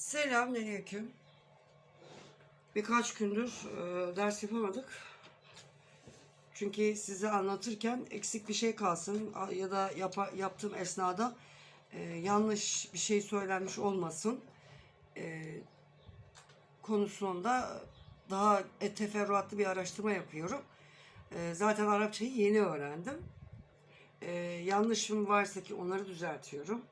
Selamünaleyküm. Birkaç gündür e, ders yapamadık. Çünkü size anlatırken eksik bir şey kalsın ya da yapa- yaptığım esnada e, yanlış bir şey söylenmiş olmasın e, konusunda daha e, teferruatlı bir araştırma yapıyorum. E, zaten Arapçayı yeni öğrendim. E, yanlışım varsa ki onları düzeltiyorum.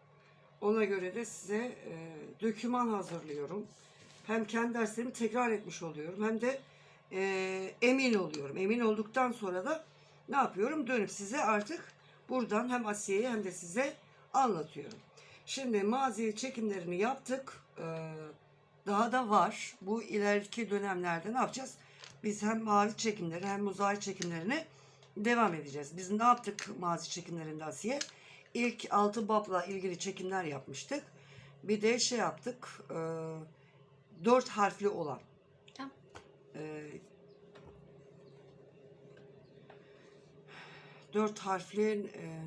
Ona göre de size e, döküman hazırlıyorum. Hem kendi derslerimi tekrar etmiş oluyorum hem de e, emin oluyorum. Emin olduktan sonra da ne yapıyorum? Dönüp size artık buradan hem Asiye'ye hem de size anlatıyorum. Şimdi mazi çekimlerini yaptık. E, daha da var. Bu ileriki dönemlerde ne yapacağız? Biz hem mazi çekimleri hem muzari çekimlerine devam edeceğiz. Biz ne yaptık mazi çekimlerinde Asiye? İlk altı babla ilgili çekimler yapmıştık. Bir de şey yaptık. E, dört harfli olan. Tamam. E, dört harfli e,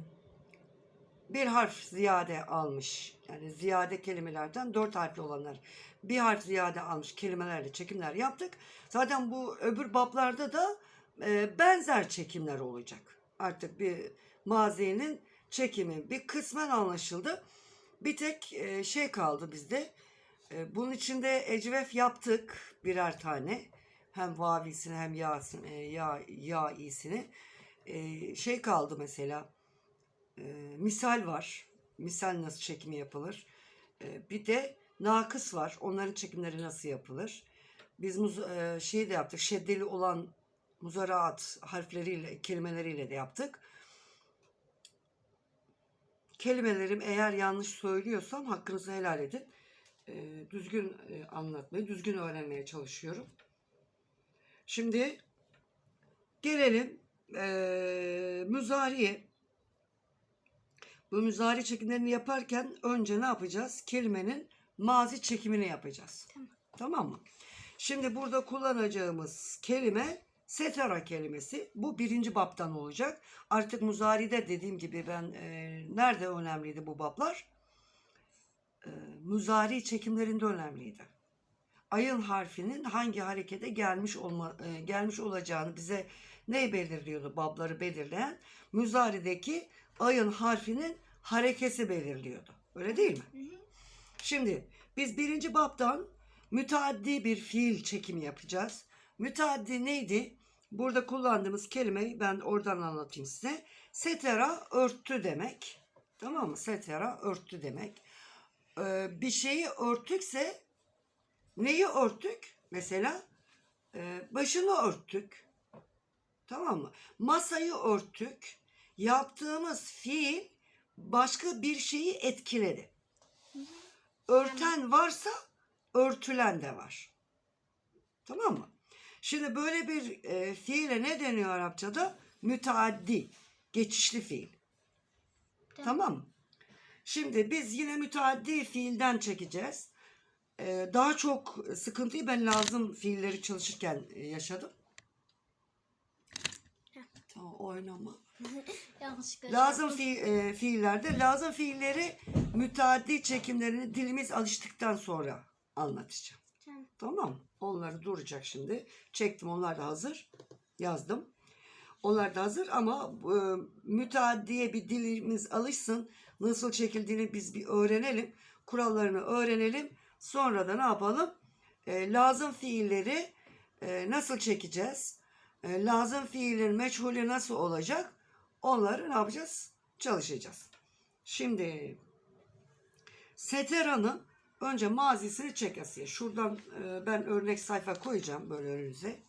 bir harf ziyade almış. Yani ziyade kelimelerden dört harfli olanlar. Bir harf ziyade almış kelimelerle çekimler yaptık. Zaten bu öbür bablarda da e, benzer çekimler olacak. Artık bir mazinin çekimi bir kısmen anlaşıldı. Bir tek e, şey kaldı bizde. E, bunun içinde ecvef yaptık birer tane. Hem vavisini hem yasini, e, ya, ya iyisini. Şey kaldı mesela. Misal var. Misal nasıl çekimi yapılır. Bir de nakıs var. Onların çekimleri nasıl yapılır. Biz muz, şeyi de yaptık. Şeddeli olan muzaraat harfleriyle, kelimeleriyle de yaptık. Kelimelerim eğer yanlış söylüyorsam hakkınızı helal edin. E, düzgün e, anlatmayı, düzgün öğrenmeye çalışıyorum. Şimdi gelelim e, müzariye. Bu müzari çekimlerini yaparken önce ne yapacağız? Kelimenin mazi çekimini yapacağız. Tamam. Tamam mı? Şimdi burada kullanacağımız kelime setara kelimesi. Bu birinci baptan olacak. Artık muzari'de dediğim gibi ben e, nerede önemliydi bu bablar? E, muzari çekimlerinde önemliydi. Ayın harfinin hangi harekete gelmiş olma, e, gelmiş olacağını bize ne belirliyordu babları belirleyen? Muzari'deki ayın harfinin harekesi belirliyordu. Öyle değil mi? Şimdi biz birinci babdan müteaddi bir fiil çekimi yapacağız. Müteaddi neydi? Burada kullandığımız kelimeyi ben oradan anlatayım size. Setera örttü demek. Tamam mı? Setera örttü demek. Ee, bir şeyi örtükse neyi örttük? Mesela e, başını örttük. Tamam mı? Masayı örttük. Yaptığımız fiil başka bir şeyi etkiledi. Örten varsa örtülen de var. Tamam mı? Şimdi böyle bir e, fiile ne deniyor Arapçada? Müteaddi, geçişli fiil. Tamam. Tamam mı? Şimdi biz yine müteaddi fiilden çekeceğiz. E, daha çok sıkıntıyı ben lazım fiilleri çalışırken e, yaşadım. Tamam oynama. Yanlışlıkla Lazım şey fi, e, fiillerde lazım fiilleri müteaddi çekimlerini dilimiz alıştıktan sonra anlatacağım. Tamam. Tamam? Onları duracak şimdi. Çektim onlar da hazır. Yazdım. Onlar da hazır ama e, müteaddiye bir dilimiz alışsın. Nasıl çekildiğini biz bir öğrenelim. Kurallarını öğrenelim. Sonra da ne yapalım? E, lazım fiilleri e, nasıl çekeceğiz? E, lazım fiilin meçhulü nasıl olacak? Onları ne yapacağız? Çalışacağız. Şimdi Setera'nın önce mazisini çek Asiye. Şuradan e, ben örnek sayfa koyacağım böyle önünüze.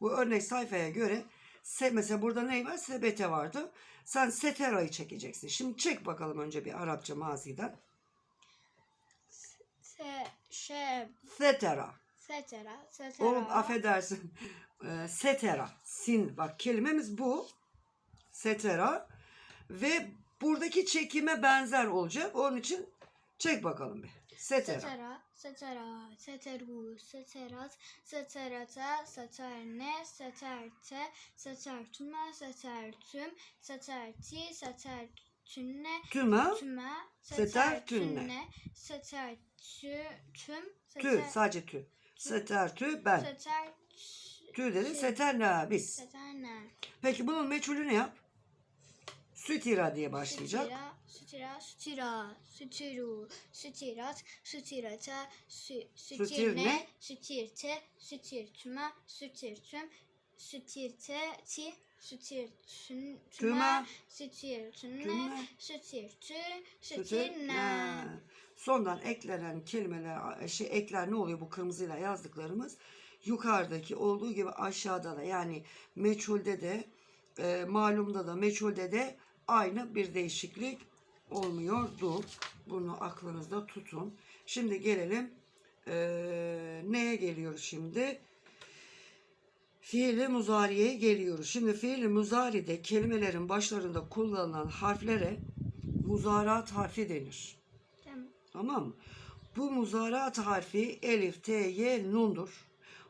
Bu örnek sayfaya göre se, mesela burada ne var? Sebete vardı. Sen Setera'yı çekeceksin. Şimdi çek bakalım önce bir Arapça maziden. Se, şey, Setera. setera, setera. Oğlum affedersin. E, setera. Sin. Bak kelimemiz bu. Setera. Ve buradaki çekime benzer olacak. Onun için çek bakalım bir. Setera. Setera, setera, seteru, seterat, seterata, seterne, seterte, setertüme, setertüm, seterti, seter, tünne, Tüme, tüme, seter, tünne. seter, tü, sadece tü. Seter, tü, ben. Tü dedi, şey. seter ne biz. seter ne? Peki bunun meçhulü ne yap? Sütira diye başlayacak. Sütira, sütira, sütira, sütüru, sütirat, sütirata, sü, Sütirne. sütirte, sütirtüme, sütirtüm, sütirte, ti, sütirtün, Tüme, tüme, sütirtünne, tüme, sütirtü, sütirne. ne. Sondan eklenen kelimeler, şey ekler ne oluyor bu kırmızıyla yazdıklarımız? Yukarıdaki olduğu gibi aşağıda da yani meçhulde de e, malumda da meçhulde de aynı bir değişiklik olmuyordu. Bunu aklınızda tutun. Şimdi gelelim e, neye geliyoruz şimdi? Fiili muzariye geliyoruz. Şimdi fiili muzaride kelimelerin başlarında kullanılan harflere muzarat harfi denir. Tamam. Tamam mı? Bu muzarat harfi elif, t, y, nundur.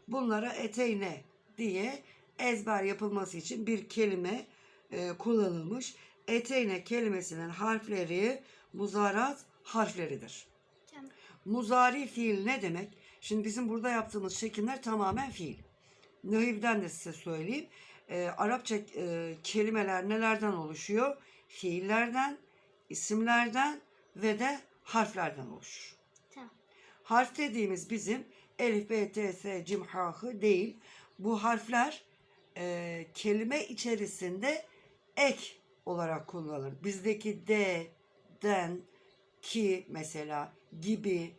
Bunlara eteyne diye ezber yapılması için bir kelime e, kullanılmış. Eteyne kelimesinin harfleri muzarat harfleridir. Tamam. Muzari fiil ne demek? Şimdi bizim burada yaptığımız şekiller tamamen fiil. Nahivden de size söyleyeyim. Ee, Arapça e, kelimeler nelerden oluşuyor? Fiillerden, isimlerden ve de harflerden oluşur. Tamam. Harf dediğimiz bizim elif, b, t, s, cim, ha, hı değil. Bu harfler e, kelime içerisinde ek olarak kullanılır. Bizdeki de, den, ki mesela gibi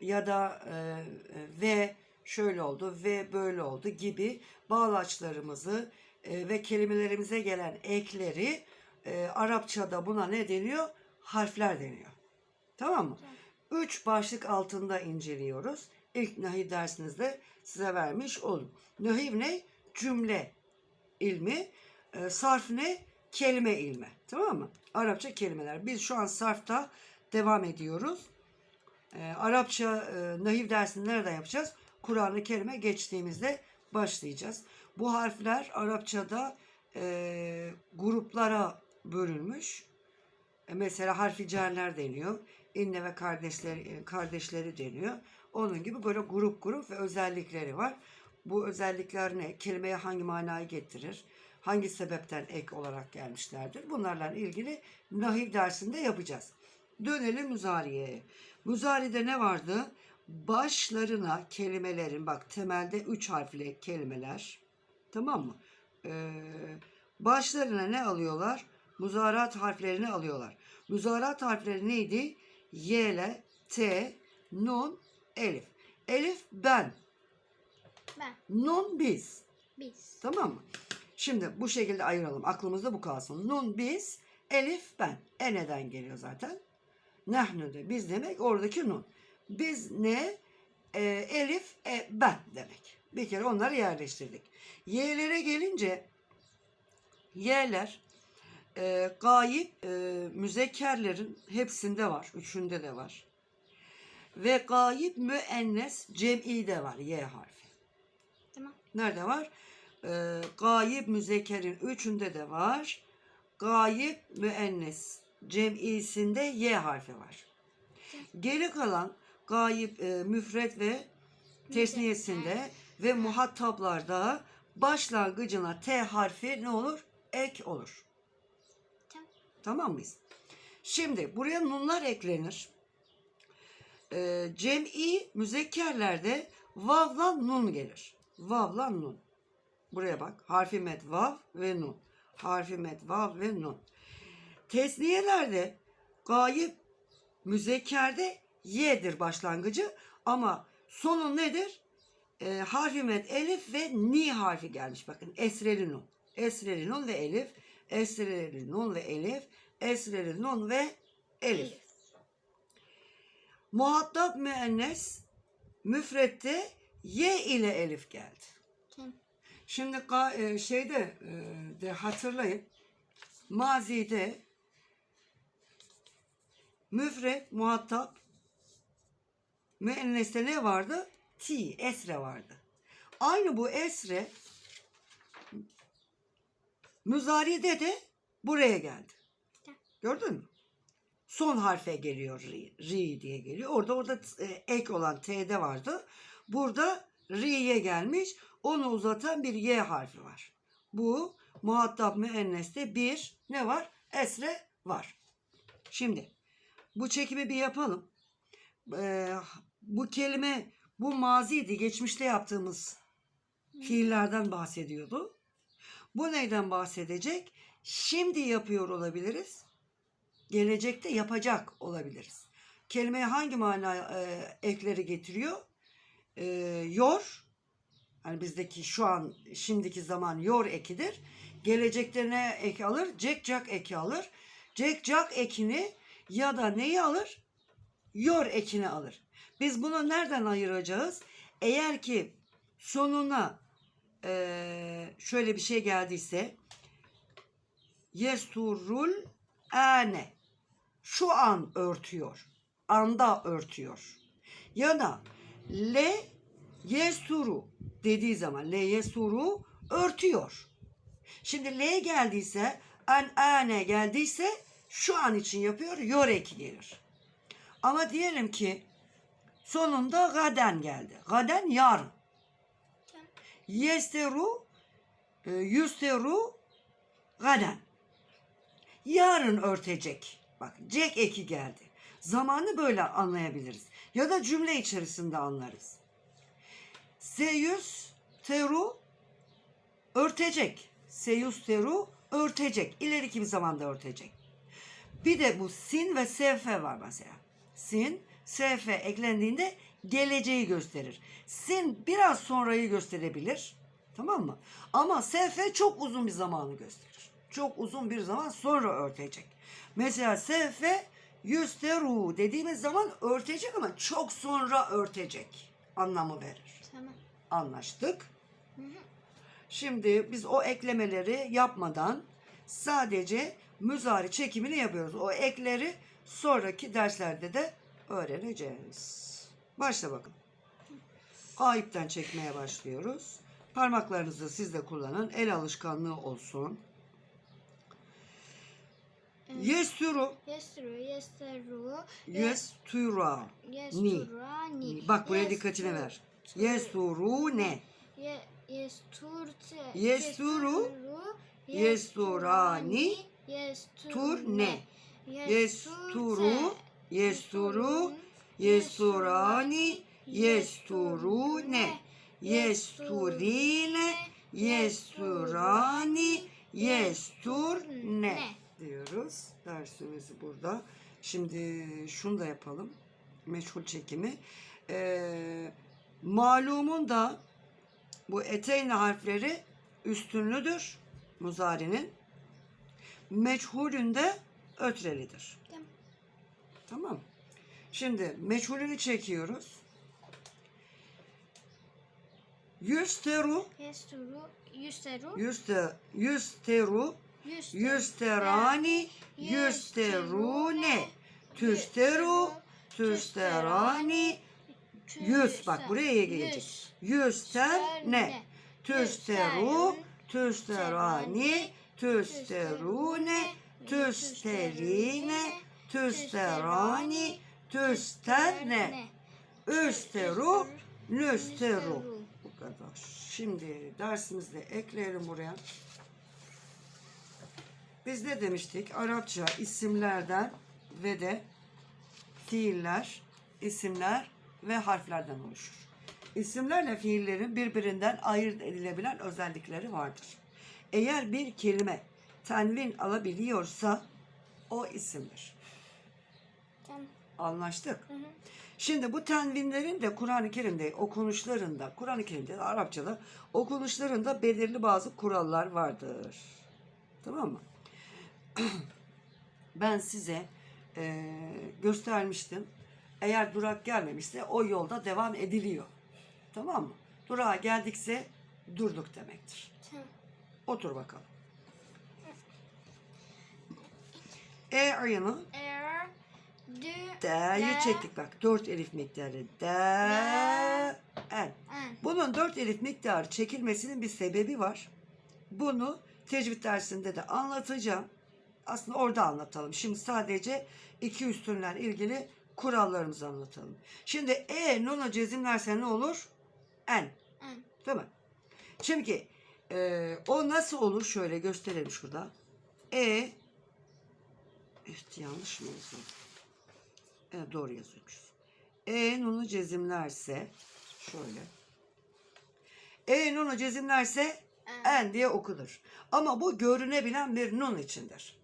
ya da e, e, ve şöyle oldu ve böyle oldu gibi bağlaçlarımızı e, ve kelimelerimize gelen ekleri e, Arapçada buna ne deniyor? Harfler deniyor. Tamam mı? Üç başlık altında inceliyoruz. İlk nahiv dersinizde size vermiş oldum. Nahiv ne? Cümle ilmi. E, sarf ne? Kelime ilmi. Tamam mı? Arapça kelimeler. Biz şu an sarfta devam ediyoruz. E, Arapça e, nahiv dersini nereden yapacağız? Kur'an-ı Kerim'e geçtiğimizde başlayacağız. Bu harfler Arapçada e, gruplara bölünmüş. E, mesela harfi cerler deniyor. İnne ve kardeşleri, kardeşleri deniyor. Onun gibi böyle grup grup ve özellikleri var. Bu özellikler ne? Kelimeye hangi manayı getirir? Hangi sebepten ek olarak gelmişlerdir? Bunlarla ilgili nahiv dersinde yapacağız. Dönelim muzariye. Muzari'de ne vardı? Başlarına kelimelerin bak temelde üç harfli kelimeler. Tamam mı? Ee, başlarına ne alıyorlar? Muzarat harflerini alıyorlar. Muzarat harfleri neydi? Y ile T, nun, elif. Elif ben, Ben, nun biz. biz. Tamam mı? Şimdi bu şekilde ayıralım. Aklımızda bu kalsın. Nun biz, elif ben. E neden geliyor zaten? Nahnu de biz demek oradaki nun. Biz ne? E, elif e, ben demek. Bir kere onları yerleştirdik. Y'lere gelince Y'ler e, gayip e, müzekkerlerin hepsinde var. Üçünde de var. Ve gayip müennes cem'i de var Y harfi. Tamam. Nerede var? Ee, gayip müzekkerin üçünde de var. Gayip müennes cem'isinde Y harfi var. Geri kalan gayip e, müfret ve tesniyesinde ve muhataplarda başlangıcına T harfi ne olur? Ek olur. Tamam. Tamam mıyız? Şimdi buraya nunlar eklenir. Ee, cem'i müzekkerlerde vavla nun gelir. Vavla nun. Buraya bak. Harfi met vav ve nun. Harfi met vav ve nun. Tesniyelerde gayip müzekkerde y'dir başlangıcı ama sonu nedir? Ee, harfi met elif ve ni harfi gelmiş. Bakın esreli nun. Esreli nun ve elif. Esreli nun ve elif. Esreli nun ve elif. Muhatap müennes müfrette y ile elif geldi. Şimdi e, şeyde e, de hatırlayın. Mazide müfret, muhatap müenneste ne vardı? Ti, esre vardı. Aynı bu esre müzaride de buraya geldi. Gördün mü? Son harfe geliyor ri, ri diye geliyor. Orada orada t- e, ek olan t'de vardı. Burada ri'ye gelmiş. Onu uzatan bir y harfi var. Bu muhatap müenneste bir ne var? Esre var. Şimdi bu çekimi bir yapalım. Ee, bu kelime bu maziydi. Geçmişte yaptığımız fiillerden bahsediyordu. Bu neyden bahsedecek? Şimdi yapıyor olabiliriz. Gelecekte yapacak olabiliriz. Kelimeye hangi mana e, ekleri getiriyor? E, yor, hani bizdeki şu an şimdiki zaman yor ekidir. Gelecekte ne ek alır? Jack Jack eki alır. Jack Jack ekini ya da neyi alır? Yor ekini alır. Biz bunu nereden ayıracağız? Eğer ki sonuna eee, şöyle bir şey geldiyse yesturul ane şu an örtüyor. Anda örtüyor. Ya da le yesuru dediği zaman le yesuru örtüyor. Şimdi le geldiyse an ane geldiyse şu an için yapıyor. Yor eki gelir. Ama diyelim ki sonunda gaden geldi. Gaden yarın. Yesteru e, yüsteru gaden. Yarın örtecek. Bak cek eki geldi. Zamanı böyle anlayabiliriz. Ya da cümle içerisinde anlarız. Seyüs teru örtecek. Seyüs teru örtecek. İleriki bir zamanda örtecek. Bir de bu sin ve sf var mesela. Sin, sf eklendiğinde geleceği gösterir. Sin biraz sonrayı gösterebilir. Tamam mı? Ama sf çok uzun bir zamanı gösterir. Çok uzun bir zaman sonra örtecek. Mesela sf yüsteru dediğimiz zaman örtecek ama çok sonra örtecek anlamı verir. Tamam. Anlaştık. Hı hı. Şimdi biz o eklemeleri yapmadan sadece müzari çekimini yapıyoruz. O ekleri sonraki derslerde de öğreneceğiz. Başla bakın. Ayıpten çekmeye başlıyoruz. Parmaklarınızı siz de kullanın. El alışkanlığı olsun. Yesturu. Yesturu, yesteru, Yestura. yesturani. Bak buraya dikkatini ver. Yesturu ne? Ye, yesturte. Yesturu, yesturani, turne. Yesturu, yesturu, yesturani, yesturune, yesturine, yesturani, yesturne diyoruz. Dersimizi burada. Şimdi şunu da yapalım. Meşhur çekimi. Ee, malumun da bu eteyne harfleri üstünlüdür. Muzari'nin. Meçhulün de ötrelidir. Tamam. Tamam. Şimdi meçhulünü çekiyoruz. Yüsteru, yüsteru, yüste, yüsteru, yüsterani, yüsterune, tüsteru, tüsterani, yüz. Bak buraya gelecek. Yüsterne, tüsteru, tüsterani, tüsterune, tüsterine, tüsterani, tüsterne, üsteru, nüsteru. Bu kadar. Şimdi dersimizde ekleyelim buraya. Biz ne demiştik? Arapça isimlerden ve de fiiller, isimler ve harflerden oluşur. İsimlerle fiillerin birbirinden ayırt edilebilen özellikleri vardır. Eğer bir kelime tenvin alabiliyorsa o isimdir. Tamam. Anlaştık. Hı hı. Şimdi bu tenvinlerin de Kur'an-ı Kerim'de okunuşlarında, Kur'an-ı Kerim'de de Arapçada okunuşlarında belirli bazı kurallar vardır. Tamam mı? Ben size eee, göstermiştim. Eğer durak gelmemişse o yolda devam ediliyor. Tamam mı? Durağa geldikse durduk demektir. Tamam. Otur bakalım. E ayını Er, dü, D'yi çektik bak. Dört elif miktarı. D, en. Bunun dört elif miktarı çekilmesinin bir sebebi var. Bunu tecvid dersinde de anlatacağım. aslında orada anlatalım. Şimdi sadece iki üstünler ilgili kurallarımızı anlatalım. Şimdi e nunu cezimlerse ne olur? En. En. Değil mi? Şimdi e, o nasıl olur? Şöyle gösterelim şurada. E Evet yanlış mı yazıyor? Evet doğru yazıyormuşuz. E nunu cezimlerse şöyle. E nunu cezimlerse En. en diye okunur. Ama bu görünebilen bir nun içindir.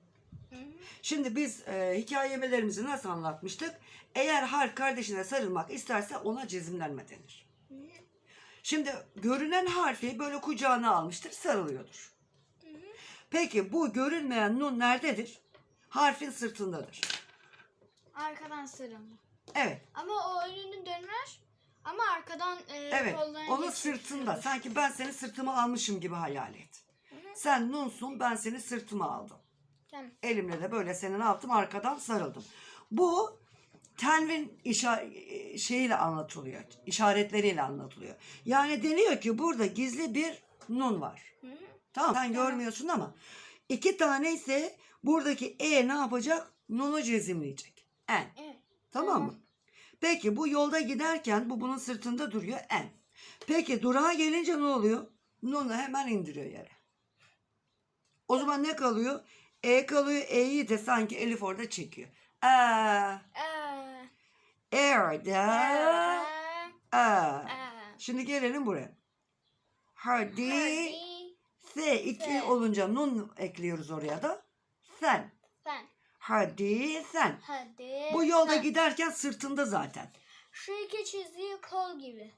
Şimdi biz e, hikayemelerimizi nasıl anlatmıştık? Eğer harf kardeşine sarılmak isterse ona cezimlenme denir. Şimdi görünen harfi böyle kucağına almıştır, sarılıyordur. Peki bu görünmeyen nun nerededir? Harfin sırtındadır. Arkadan sarılma. Evet, Ama o önünü döner ama arkadan e, evet. kollarını Onun sırtında. Sanki ben seni sırtıma almışım gibi hayal et. Sen nunsun, ben seni sırtıma aldım. Tamam. Elimle de böyle senin altım arkadan sarıldım. Bu tenvin işa şeyiyle anlatılıyor. işaretleriyle anlatılıyor. Yani deniyor ki burada gizli bir nun var. Hı. Tamam sen görmüyorsun ama iki tane ise buradaki e ne yapacak? Nunu cezimleyecek. En. Evet. Tamam mı? Peki bu yolda giderken bu bunun sırtında duruyor en. Peki durağa gelince ne oluyor? Nunu hemen indiriyor yere. O zaman ne kalıyor? E kalıyor. E'yi de sanki Elif orada çekiyor. A, ee, A. Şimdi gelelim buraya. Hadi. Hadi S iki olunca nun ekliyoruz oraya da. Sen. sen. Hadi sen. Hadi. Bu yolda sen. giderken sırtında zaten. Şu iki çizdiği kol gibi.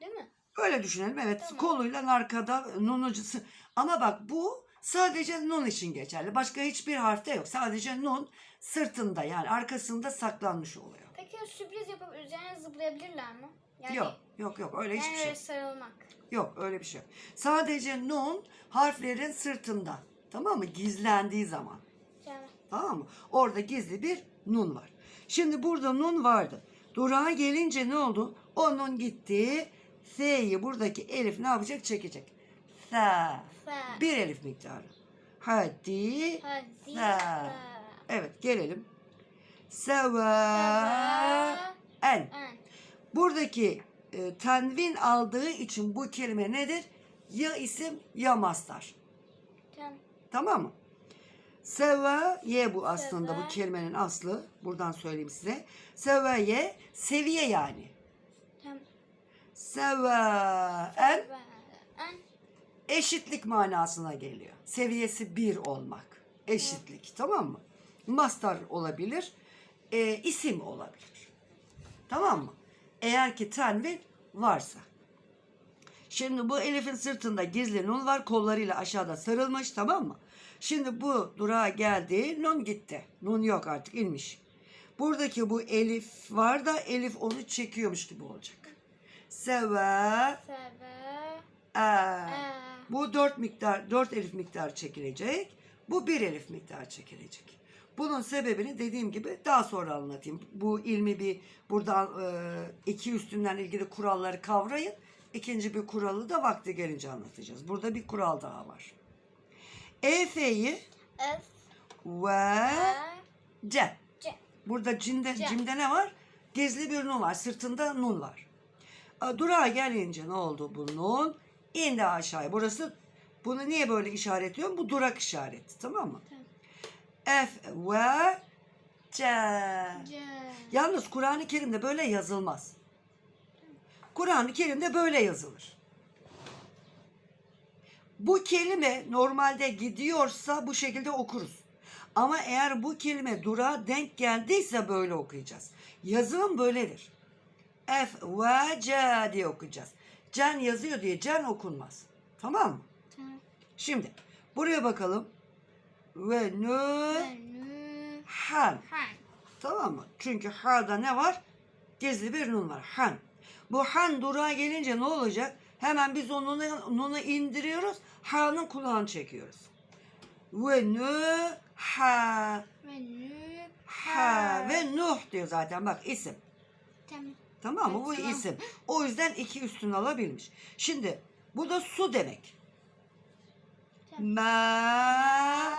Değil mi? Öyle düşünelim. Evet Tamam. koluyla arkada nunucusu. Ama bak bu sadece nun için geçerli. Başka hiçbir harfte yok. Sadece nun sırtında yani arkasında saklanmış oluyor. Peki sürpriz yapıp üzerine zıplayabilirler mi? Yani, Yok yok yok öyle hiçbir yani şey. öyle sarılmak. Yok öyle bir şey yok. Sadece nun harflerin sırtında. Tamam mı? Gizlendiği zaman. Tamam. Tamam mı? Orada gizli bir nun var. Şimdi burada nun vardı. Durağa gelince ne oldu? O nun gitti. S'yi buradaki elif ne yapacak? Çekecek. Sa. Bir elif miktarı. Hadi. Hadi. Sa. Evet gelelim. Seva. En. Buradaki e, tenvin aldığı için bu kelime nedir? Ya isim ya mastar. Tamam. Tamam mı? Seva ye bu aslında Seva. bu kelimenin aslı. Buradan söyleyeyim size. Seva ye seviye yani. Tamam. Seva en Seva. Eşitlik manasına geliyor. Seviyesi bir olmak. Eşitlik tamam mı? Mastar olabilir. e, isim olabilir. Tamam mı? Eğer ki tenvin varsa. Şimdi bu Elif'in sırtında gizli nun var. Kollarıyla aşağıda sarılmış tamam mı? Şimdi bu durağa geldi. Nun gitti. Nun yok artık inmiş. Buradaki bu Elif var da Elif onu çekiyormuş gibi olacak. Seva Seva. a. Bu dört miktar, dört elif miktar çekilecek. Bu bir elif miktar çekilecek. Bunun sebebini dediğim gibi daha sonra anlatayım. Bu ilmi bir buradan e, iki üstünden ilgili kuralları kavrayın. İkinci bir kuralı da vakti gelince anlatacağız. Burada bir kural daha var. Efe'yi F. ve E. C. C. Burada cinde, C. cimde ne var? Gizli bir nun var. Sırtında nun var. A, Durağa gelince ne oldu bu nun? İndi aşağıya. Burası bunu niye böyle işaretliyorum? Bu durak işareti. Tamam mı? Tamam. F ve C. C. Yalnız Kur'an-ı Kerim'de böyle yazılmaz. Kur'an-ı Kerim'de böyle yazılır. Bu kelime normalde gidiyorsa bu şekilde okuruz. Ama eğer bu kelime durağa denk geldiyse böyle okuyacağız. Yazım böyledir. F ve C diye okuyacağız. Can yazıyor diye can okunmaz. Tamam mı? Tamam. Şimdi buraya bakalım. Ve nü han. Tamam mı? Çünkü ha'da ne var? Gizli bir nun var. Han. Bu han durağa gelince ne olacak? Hemen biz o nunu, indiriyoruz. Ha'nın kulağını çekiyoruz. Ve nü ha. Önü. Ha ve Nuh diyor zaten bak isim. Tamam. Tamam mı? Bu tamam. isim. O yüzden iki üstün alabilmiş. Şimdi bu da su demek. Tamam. Ma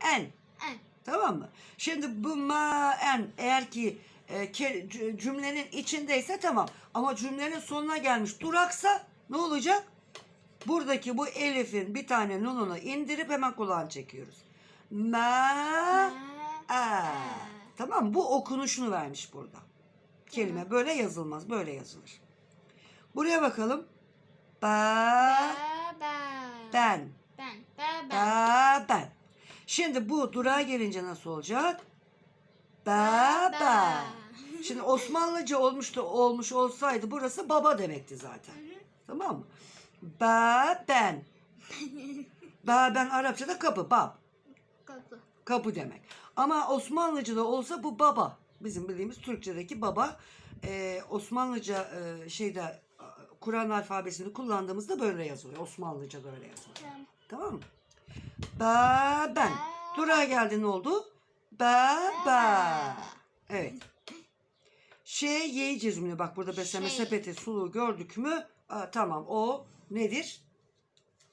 en. En. Tamam mı? Şimdi bu ma en eğer ki e, ke- cümlenin içindeyse tamam. Ama cümlenin sonuna gelmiş duraksa ne olacak? Buradaki bu elifin bir tane nununu indirip hemen kulağını çekiyoruz. Ma a. Tamam mı? Bu okunuşunu vermiş burada. Kelime böyle yazılmaz. Böyle yazılır. Buraya bakalım. Ba Baba. ben. Ben. Baba. Ba ben. Şimdi bu durağa gelince nasıl olacak? Baba. Şimdi Osmanlıca olmuş da olmuş olsaydı burası baba demekti zaten. Tamam mı? Ba ben. Ba ben Arapçada kapı, bab. Kapı. Kapı demek. Ama Osmanlıca'da olsa bu baba. Bizim bildiğimiz Türkçedeki baba. Ee, Osmanlıca e, şeyde e, Kur'an alfabesini kullandığımızda böyle yazılıyor. Osmanlıca'da öyle yazılıyor. Tamam. Tamam mı? Ba ben. Durağa geldi ne oldu? Ba ba. Evet. Şey yiyeceğiz bunu. Bak burada besleme Şey. sepeti sulu gördük mü? Aa, tamam o nedir?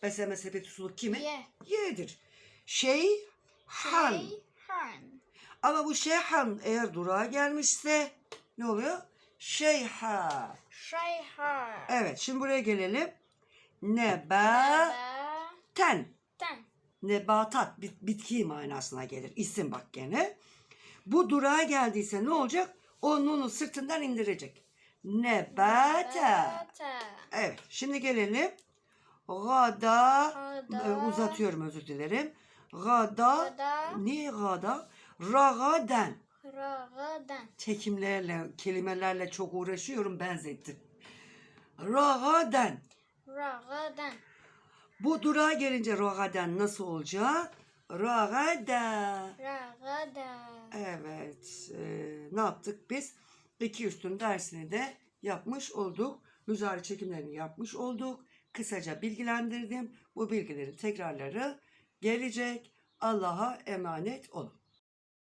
Besleme sepeti sulu kimi? Ye. Yedir. Şey han. Şey. Han. Ama bu şeyhan eğer durağa gelmişse ne oluyor? Şeyha. Şey ha. Evet şimdi buraya gelelim. Nebaten. Ten. Nebatat bit, bitki manasına gelir. İsim bak gene. Bu durağa geldiyse ne olacak? O nunu sırtından indirecek. Nebata. Bata. Evet şimdi gelelim. Gada. Gada. Ee, Uzatıyorum özür dilerim. Gada. Gada. Niye gada? Ragaden. Ragadan. Çekimlerle, kelimelerle çok uğraşıyorum benzettim. Ragaden. Ragadan. Bu durağa gelince ragaden nasıl olacak? Ragada. Ragadan. Evet. e, ne yaptık biz? İki üstün dersini de yapmış olduk. Müzari çekimlerini yapmış olduk. Kısaca bilgilendirdim. Bu bilgilerin tekrarları gelecek. Allah'a emanet olun.